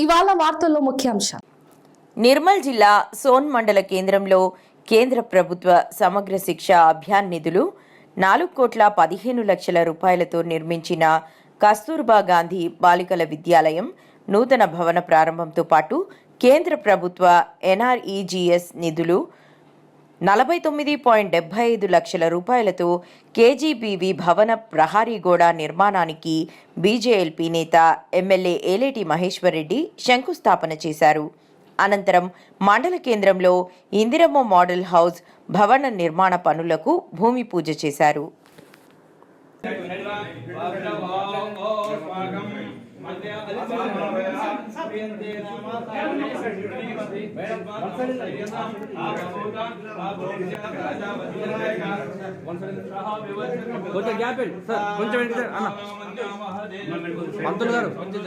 ఇవాళ వార్తల్లో ముఖ్యాంశాలు నిర్మల్ జిల్లా సోన్ మండల కేంద్రంలో కేంద్ర ప్రభుత్వ సమగ్ర శిక్ష అభియాన్ నిధులు నాలుగు కోట్ల పదిహేను లక్షల రూపాయలతో నిర్మించిన కస్తూర్బా గాంధీ బాలికల విద్యాలయం నూతన భవన ప్రారంభంతో పాటు కేంద్ర ప్రభుత్వ ఎన్ఆర్ఈజీఎస్ నిధులు నలభై తొమ్మిది పాయింట్ డెబ్బై ఐదు లక్షల రూపాయలతో కేజీబీవీ భవన ప్రహారీ గోడ నిర్మాణానికి బీజేఎల్పీ నేత ఎమ్మెల్యే ఏలేటి మహేశ్వరరెడ్డి శంకుస్థాపన చేశారు. అనంతరం మండల కేంద్రంలో ఇందిరమ్మ మోడల్ హౌస్ భవన నిర్మాణ పనులకు భూమి పూజ చేశారు. కొంచెం గ్యాప్ సార్ కొంచెం వెనక్కి సార్ అన్న. పంతులు గారు. కొంచెం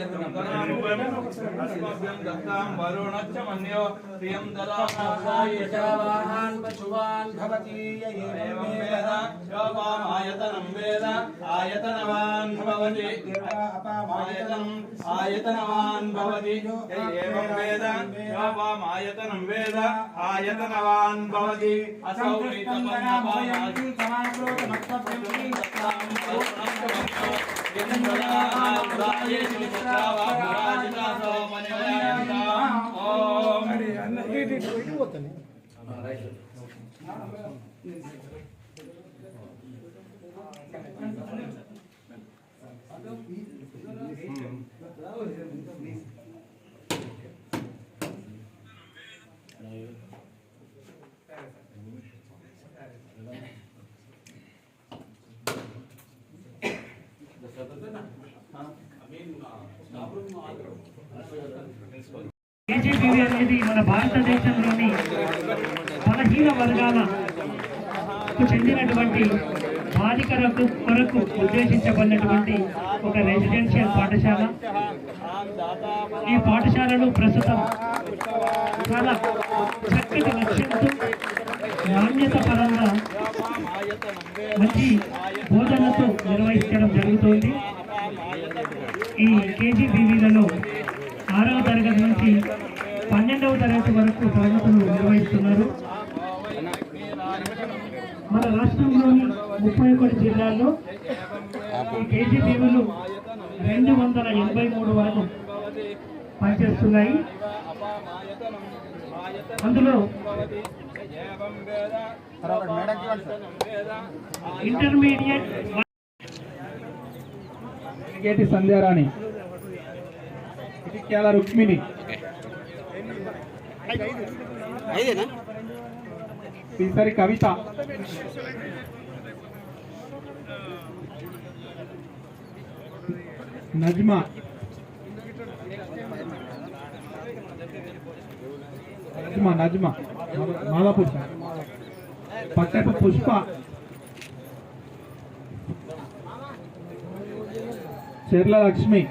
ఆయతనం వేద ఆయతనవాన్ భవతి. అపామాయతనం ఆయతనవాన్ భవతి. ఏవం వేద? యోవాం ఆయతనం వేద ఆయతనవాన్ భవతి. అసౌ బీజేపీ అనేది మన భారతదేశంలోని బలహీన వర్గాల కు చెందినటువంటి బాలికలకు కొరకు ఉద్దేశించబడినటువంటి ఒక రెసిడెన్షియల్ పాఠశాల. ఈ పాఠశాలలు ప్రస్తుతం చాలా చక్కటి లక్ష్యంతో నాణ్యత పరంగా మంచి బోధనతో నిర్వహించడం జరుగుతోంది. ఈ కేజీబీవీలలో ఆరవ తరగతి నుంచి పన్నెండవ తరగతి వరకు తరగతులు నిర్వహిస్తున్నారు. మన రాష్ట్రంలోని ముప్పై ఒకటి జిల్లాల్లో ఈ కేజీబీవీలు రెండు వందల ఎనభై మూడు వరకు పనిచేస్తున్నాయి. అందులో ఇంటర్మీడియట్ గేటి సంధ్యారాణి? ఇటిక్యాల రుక్మిణి. ఈసారి కవిత. నజ్మా. నజ్మా నజ్మా. మాదాపూర్ పట్టపు పుష్ప. చెర్ల లక్ష్మి.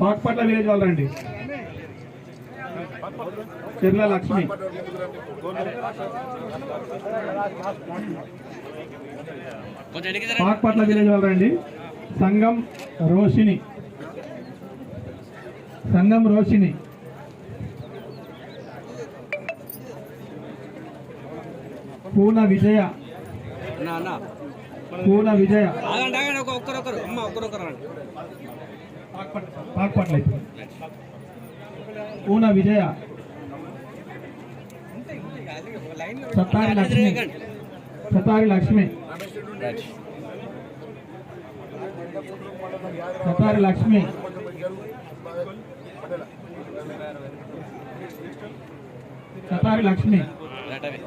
పాక్పట్ల విలేజ్ వాళ్ళండి. చెర్ల లక్ష్మి పాక్పట్ల విలేజ్ వాళ్ళు రండి సంగం రోషిని సంగం రోషిని పూన విజయ. పూన విజయ. పాక్పట్ల అయితే. పూన విజయ సత్తారి లక్ష్మి సత్తారి లక్ష్మి సత్తారి లక్ష్మి సత్తారి లక్ష్మి రైట్ అవే